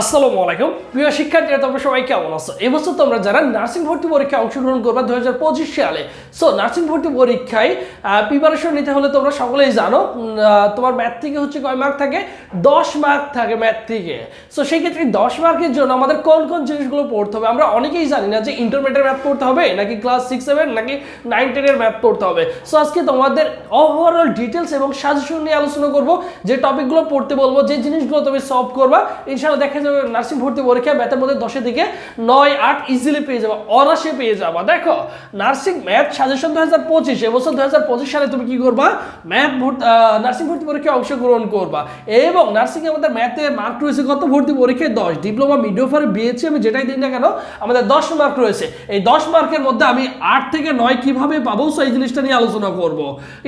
আসসালামু আলাইকুম। প্রিয় শিক্ষার্থীরা, তোমরা সবাই কেমন আছো? এবছর তোমরা যারা নার্সিং ভর্তি পরীক্ষায় অংশগ্রহণ করবে দু হাজার পঁচিশ সালে। সো নার্সিং ভর্তি পরীক্ষায় প্রিপারেশন নিতে হলে তোমরা সকলেই জানো তোমার ম্যাথ থেকে হচ্ছে কয় মার্ক থাকে? দশ মার্ক থাকে ম্যাথ থেকে। সো সেই ক্ষেত্রে দশ মার্কের জন্য আমাদের কোন কোন জিনিসগুলো পড়তে হবে? আমরা অনেকেই জানি না যে ইন্টারমিডিয়েট ম্যাথ পড়তে হবে, নাকি ক্লাস সিক্স সেভেন নাকি নাইন টেনের ম্যাথ পড়তে হবে। সো আজকে তোমাদের ওভারঅল ডিটেলস এবং সাজেশন নিয়ে আলোচনা করব, যে টপিকগুলো পড়তে বলব, যে জিনিসগুলো তুমি সলভ করবা, ইনশাআল্লাহ দেখা যাবে নার্সিং ভর্তি পরীক্ষা ম্যাথের মধ্যে দশে থেকে নয়, আট ইজিলি পেয়ে যাবে অনাসে পেয়ে যাবা। দেখো নার্সিং ম্যাথ সাজেশন দু হাজার পঁচিশ, এবছর দু হাজার পঁচিশ সালে তুমি কি করবা? ম্যাথ ভর্তি নার্সিং ভর্তি পরীক্ষায় অংশগ্রহণ করবা। এবং নার্সিং আমাদের ম্যাথে মার্ক রয়েছে কত? ভর্তি পরীক্ষায় দশ। ডিপ্লোমা মিডিওফার বিএসসি আমি যেটাই দিই না কেন, আমাদের দশ মার্ক রয়েছে। এই দশ মার্কের মধ্যে আমি আট থেকে নয় কীভাবে পাবো? সেই জিনিসটা নিয়ে আলোচনা করব।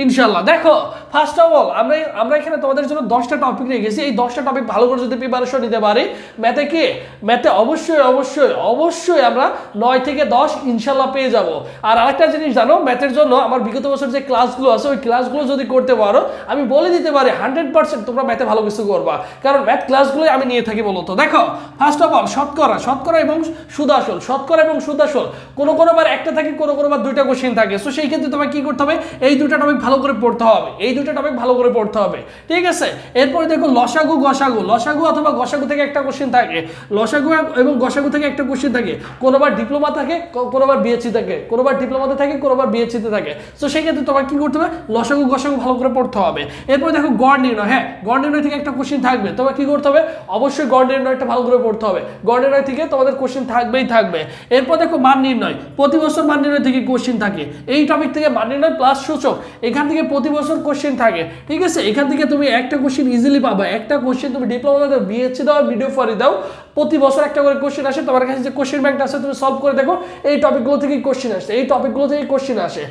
ইনশাল্লাহ দেখো ফার্স্ট অফ অল আমরা আমরা এখানে তোমাদের জন্য দশটা টপিক রেখেছি এই দশটা টপিক ভালো করে যদি প্রিপারেশন নিতে পারি ম্যাথে কি? ম্যাথে অবশ্যই অবশ্যই অবশ্যই আমরা নয় থেকে দশ ইনশাল্লাহ পেয়ে যাব। আর আরেকটা জিনিস জানো, ম্যাথের জন্য আমার বিগত বছর যে ক্লাসগুলো আছে, ওই ক্লাসগুলো যদি করতে পারো, আমি বলে দিতে পারি হান্ড্রেড পার্সেন্ট তোমরা ম্যাথে ভালো কিছু করবা। কারণ ম্যাথ ক্লাসগুলোই আমি নিয়ে থাকি বলতো। দেখো ফার্স্ট অফ অল শতকরা শতকরা এবং সুদাসল শতকরা এবং সুদাসল কোনো কোনো বার একটা থাকে, কোনো কোনো বার দুইটা কোশ্চেন থাকে। সো সেই ক্ষেত্রে তোমাকে কি করতে হবে? এই দুটো টপিক ভালো করে পড়তে হবে। এই দুটো টপিক ভালো করে পড়তে হবে। ঠিক আছে? এরপরে দেখো লসাগু, গসাগু। লসাগু অথবা গসাগু থেকে একটা কোশ্চেন থাকে, লসাগু এবং গসাগু থেকে একটা কোশ্চেন থাকে, কোনোবার ডিপ্লোমা থাকে কোনোবার বিএসসি থাকে, কোনোবার ডিপ্লোমাতে থাকে, কোনোবার বিএসসিতে থাকে। সো ক্ষেত্রে তোমাকে কি করতে হবে? লসাগু, গসাগু ভালো করে পড়তে হবে। এরপরে দেখো গড় নির্ণয় হ্যাঁ গড় নির্ণয় থেকে একটা কোশ্চেন থাকবে। তোমাকে কি করতে হবে? অবশ্যই গড় নির্ণয়টা ভালো করে পড়তে হবে। গড় নির্ণয় থেকে তোমাদের কোশ্চেন থাকবেই থাকবে। এরপর দেখো মান নির্ণয়, প্রতি বছর মান নির্ণয় থেকে কোশ্চেন থাকে। এই টপিক থেকে মান নির্ণয় প্লাস সূচক, এখান থেকে প্রতি বছর কোশ্চেন থাকে। ঠিক আছে? এখান থেকে তুমি একটা কোশ্চেন ইজিলি পাবা। একটা কোশ্চেন তুমি ডিপ্লোমা বিএসসি দাও ভিডিও ফরি দাও। প্রতি বছর একটা করে কোশ্চেন আসে, তোমার কাছে যে কোশ্চেন ব্যাংকটা আছে, তুমি সলভ করে দেখো এই টপিকগুলো থেকেই কোশ্চেন আসে, এই টপিকগুলো থেকেই কোশ্চেন আসে।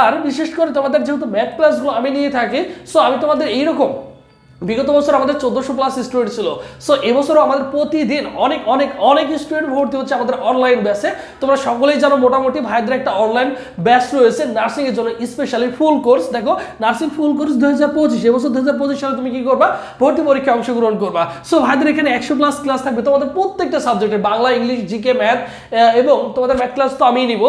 আর বিশেষ করে তোমাদের যেহেতু ম্যাথ ক্লাসগুলো আমি নিয়ে থাকি সো আমি তোমাদের এইরকম বিগত বছর আমাদের চোদ্দশো প্লাস স্টুডেন্ট ছিল। সো এবছরও আমাদের প্রতিদিন অনেক অনেক অনেক স্টুডেন্ট ভর্তি হচ্ছে আমাদের অনলাইন ব্যাচে তোমরা সকলেই জানো মোটামুটি ভাইদের একটা অনলাইন ব্যাচ রয়েছে নার্সিং এর জন্য স্পেশালি ফুল কোর্স দেখো নার্সিং ফুল কোর্স দু হাজার পঁচিশ এবছর দু হাজার পঁচিশ সালে তুমি কি করবা? ভর্তি পরীক্ষায় অংশগ্রহণ করবা। সো ভাইদের এখানে একশো প্লাস ক্লাস থাকবে। তোমাদের প্রত্যেকটা সাবজেক্টে বাংলা, ইংলিশ জিকে ম্যাথ এবং তোমাদের ম্যাথ ক্লাস তো আমিই নিব।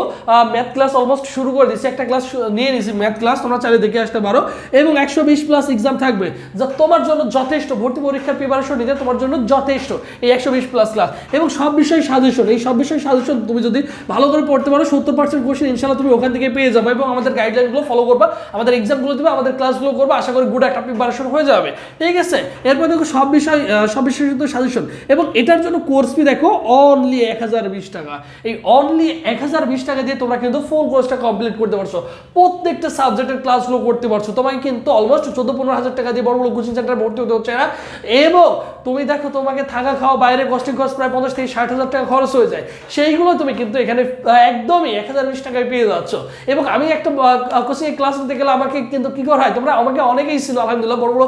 ম্যাথ ক্লাস অলমোস্ট শুরু করে দিচ্ছি একটা ক্লাস নিয়ে নিয়েছি ম্যাথ ক্লাস তোমরা চাইলে দেখে আসতে পারো। এবং একশো বিশ প্লাস এক্সাম থাকবে। যা তোমার জন্য যথেষ্ট। ভর্তি পরীক্ষার প্রিপারেশন নিতে তোমার জন্য যথেষ্ট। এই একশো বিশ প্লাস ক্লাস এবং সব বিষয় সাজেশন এই সব বিষয় সাজেশন তুমি যদি ভালো করে পড়তে পারো, সত্তর পার্সেন্ট কোশ্চেন ইনশাল্লাহ তুমি ওখান থেকে পেয়ে যাবে এবং আমাদের গাইডলাইনগুলো ফলো করবা, আমাদের এক্সামগুলো দিবে, আমাদের ক্লাসগুলো করবা, আশা করি গুড একটা প্রিপারেশন হয়ে যাবে। ঠিক আছে? এরপর দেখো সব বিষয় সব বিষয় কিন্তু সাজেশন এবং এটার জন্য কোর্স ফি দেখো অনলি এক হাজার বিশ টাকা। এই অনলি এক হাজার বিশ টাকা দিয়ে তোমরা কিন্তু ফুল কোর্সটা কমপ্লিট করতে পারছ। প্রত্যেকটা সাবজেক্টের ক্লাসগুলো করতে পারছ। তোমাকে কিন্তু অলমোস্ট চোদ্দ পনেরো হাজার টাকা দিয়ে বড় বড় কোচিং সেন্টারে ভর্তি হতে হচ্ছে না। এবং তুমি দেখো তোমাকে থাকা খাওয়া বাইরে কস্টিং খরচ প্রায় পঞ্চাশ থেকে ষাট হাজার টাকা খরচ হয়ে যায়। সেইগুলো তুমি কিন্তু এখানে একদমই এক হাজার বিশ টাকায় পেয়ে যাচ্ছ। এবং আমি একটা কোচিং ক্লাস নিতে গেলে আমাকে কিন্তু কি করা হয়, তোমরা আমাকে অনেকেই ছিল আলহামদুলিল্লাহ, বড় বড়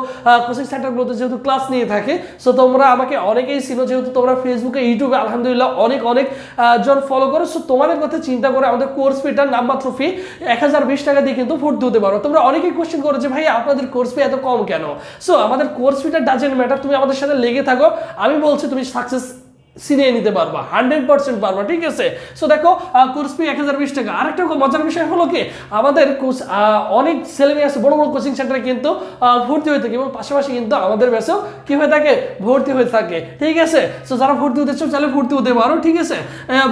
কোচিং সেন্টারগুলোতে যেহেতু ক্লাস নিয়ে থাকে সো তোমরা আমাকে অনেকেই ছিল যেহেতু তোমরা ফেসবুকে ইউটিউবে আলহামদুলিল্লাহ, অনেক অনেক জন ফলো করো। সো তোমাদের কথা চিন্তা করে আমাদের কোর্স ফিটার নামমাত্র ফি এক হাজার বিশ টাকা দিয়ে কিন্তু ভর্তি হতে পারো। তোমরা অনেকেই কোশ্চেন করো যে ভাই আপনাদের কোর্স ফি এত কম কেন? সো আমাদের কোর্স ফিটার ডাজেন্ট ম্যাটার তুমি আমাদের সাথে লেগে থাকো আমি বলছি তুমি সাকসেস সিনিয়ে নিতে পারবা, হান্ড্রেড পার্সেন্ট পারবা, ঠিক আছে? সো দেখো কোর্স ফি এক হাজার বিশ টাকা। আরেকটা মজার বিষয় হলো কি, আমাদের কোচ অনেক ছেলে মেয়ে আছে, বড় বড় কোচিং সেন্টারে কিন্তু ভর্তি হয়ে থাকে এবং পাশাপাশি কিন্তু আমাদের ব্যাচেও কি হয়ে থাকে, ভর্তি হয়ে থাকে, ঠিক আছে? সো যারা ভর্তি হতে চাও তাহলে ভর্তি হতে পারো, ঠিক আছে?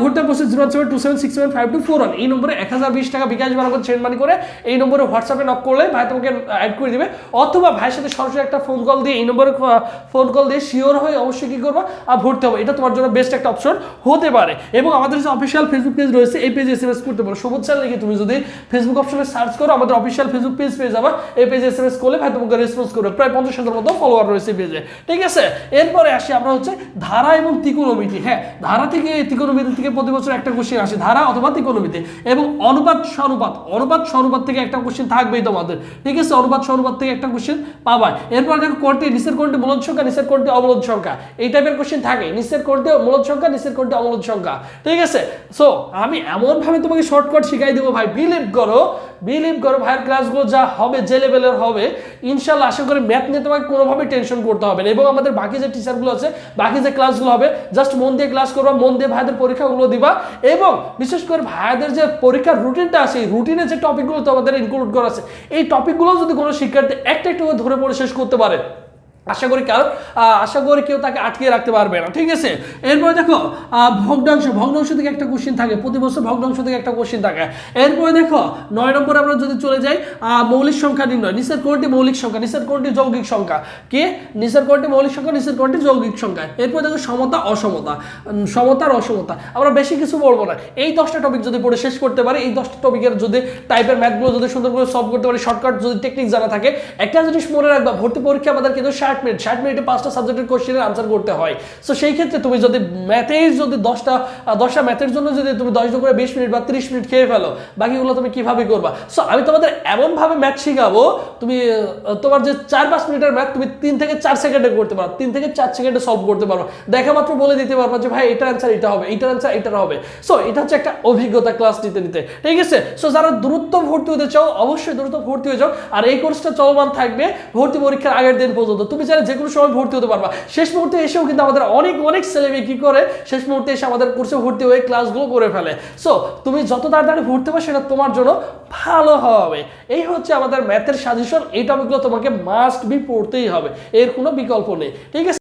ভর্তি process zero seven two seven six seven five two four one এই নম্বরে এক হাজার বিশ টাকা বিকাশ বানা করে সেন্ড মানি করে, এই নম্বরে হোয়াটসঅ্যাপে নক করলে ভাই তোমাকে অ্যাড করে দিবে। অথবা ভাইয়ের সাথে সরাসরি একটা ফোন কল দিয়ে, এই নম্বরে ফোন কল দিয়ে শিওর হয়ে অবশ্যই কি করব আর ভর্তি হবে। এটা তোমার জন্য বেস্ট একটা অপশন হতে পারে। এবং আমাদের যে অফিসিয়াল ফেসবুক পেজ রয়েছে, এই পেজে এস করতে পারো। সবুজ স্যার লিখে তুমি যদি ফেসবুক অপশনে সার্চ করো, আমাদের অফিসিয়াল ফেসবুক পেজ পেয়ে যাবা। এই পেজে এস এম এস করলে ভাই তোমাকে রেসপন্স করবে। প্রায় পঞ্চাশ হাজার মতো ফলোয়ার রয়েছে পেজে ঠিক আছে? এরপরে আসি আমরা হচ্ছে ধারা এবং ত্রিকোণমিতি। হ্যাঁ ধারা থেকে ত্রিকোণমিতি থেকে প্রতি বছর একটা কোশ্চেন আসে, ধারা অথবা ত্রিকোণমিতি। এবং অনুপাত সনুপাত অনুপাত সনুপাত থেকে একটা কোশ্চেন থাকবেই তোমাদের। ঠিক আছে? অনুপাত সনুপাত থেকে একটা কোশ্চেন পাবা এরপর দেখো কোনটি? নিচের কোনটি? মূলদ সংখ্যা, নিচের কোনটি? অবলদ সংখ্যা। এই টাইপের কোশ্চেন থাকে। নিচের কোনটি? কোনটি মূলত সংখ্যা নিচের কোনটি অমূলত সংখ্যা। ঠিক আছে? সো আমি এমনভাবে তোমাকে শর্টকাট শিখাই দেবো ভাই। বিলিভ করো বিলিভ করো ভাইয়ের ক্লাসগুলো যা হবে, যে লেভেলের হবে ইনশাল্লাহ আশা করি ম্যাথ নিয়ে তোমাকে কোনোভাবেই টেনশন করতে হবে না। এবং আমাদের বাকি যে টিচারগুলো আছে, বাকি যে ক্লাসগুলো হবে জাস্ট মন দিয়ে ক্লাস করবা, মন দিয়ে ভাইদের পরীক্ষাগুলো দিবা। এবং বিশেষ করে ভাইদের যে পরীক্ষার রুটিনটা আছে, এই রুটিনে যে টপিকগুলো তোমাদের ইনক্লুড করা আছে, এই টপিকগুলো যদি কোনো শিক্ষার্থী একটা একটু ধরে পড়ে শেষ করতে পারে আশা করি কারণ আশা করি কেউ তাকে আটকে রাখতে পারবে না, ঠিক আছে? এরপরে দেখো ভগ্নাংশ ভগ্নাংশ থেকে একটা কোশ্চিন থাকে, প্রতি বছর ভগ্নাংশ থেকে একটা কোশ্চিন থাকে। এরপরে দেখো, নয় নম্বরে আমরা যদি চলে যাই মৌলিক সংখ্যা নির্ণয়, নিচের কোনটি মৌলিক সংখ্যা, নিচের কোনটি যৌগিক সংখ্যা? কি? নিচের কোনটি মৌলিক সংখ্যা, নিচের কোনটি যৌগিক সংখ্যা? এরপরে দেখো, সমতা, অসমতা। সমতার অসমতা। আমরা বেশি কিছু বলব না। এই দশটা টপিক যদি পড়ে শেষ করতে পারি, এই দশটা টপিকের যদি টাইপের ম্যাথগুলো যদি সুন্দর করে সলভ করতে পারি শর্টকাট যদি টেকনিক জানা থাকে, একটা জিনিস মনে রাখবা, ভর্তি পরীক্ষা আমাদের কিন্তু ষাট মিনিট, ষাট মিনিটে পাঁচটা সাবজেক্টের কোশ্চেনের আনসার করতে হয়। সো সেই ক্ষেত্রে তুমি যদি ম্যাথের যদি দশটা দশটা ম্যাথের জন্য যদি তুমি দশ করে বিশ মিনিট বা তিরিশ মিনিট খেয়ে ফেলো, বাকিগুলো তুমি কীভাবে করবা? সো আমি তোমাদের এমনভাবে ম্যাথ শিখাবো, তুমি তোমার যে চার পাঁচ মিনিটের ম্যাথ তুমি তিন থেকে চার সেকেন্ডে করতে পারো, তিন থেকে চার সেকেন্ডে সলভ করতে পারো। দেখা মাত্র বলে দিতে পারব যে, ভাই, এটার অ্যান্সার এটা হবে, এটার অ্যান্সার এটা হবে। সো এটা হচ্ছে একটা অভিজ্ঞতা ক্লাস নিতে নিতে। ঠিক আছে? সো যারা দ্রুত ভর্তি হতে চাও, অবশ্যই দ্রুত ভর্তি হয়ে যাও। আর এই কোর্সটা চলমান থাকবে ভর্তি পরীক্ষার আগের দিন পর্যন্ত। চাইলে যে কোনো সময় ভর্তি হতে পারবা। শেষ মুহূর্তে এসেও কিন্তু আমাদের অনেক অনেক ছেলেমেয়ে কি করে? শেষ মুহূর্তে এসে আমাদের কোর্সে ভর্তি হয়ে ক্লাসগুলো করে ফেলে। সো তুমি যত তাড়াতাড়ি ভর্তি হবে, সেটা তোমার জন্য ভালো হবে। এই হচ্ছে আমাদের ম্যাথের সাজেশন এই টপিকগুলো তোমাকে মাস্ট বি পড়তেই হবে। এর কোনো বিকল্প নেই। ঠিক আছে?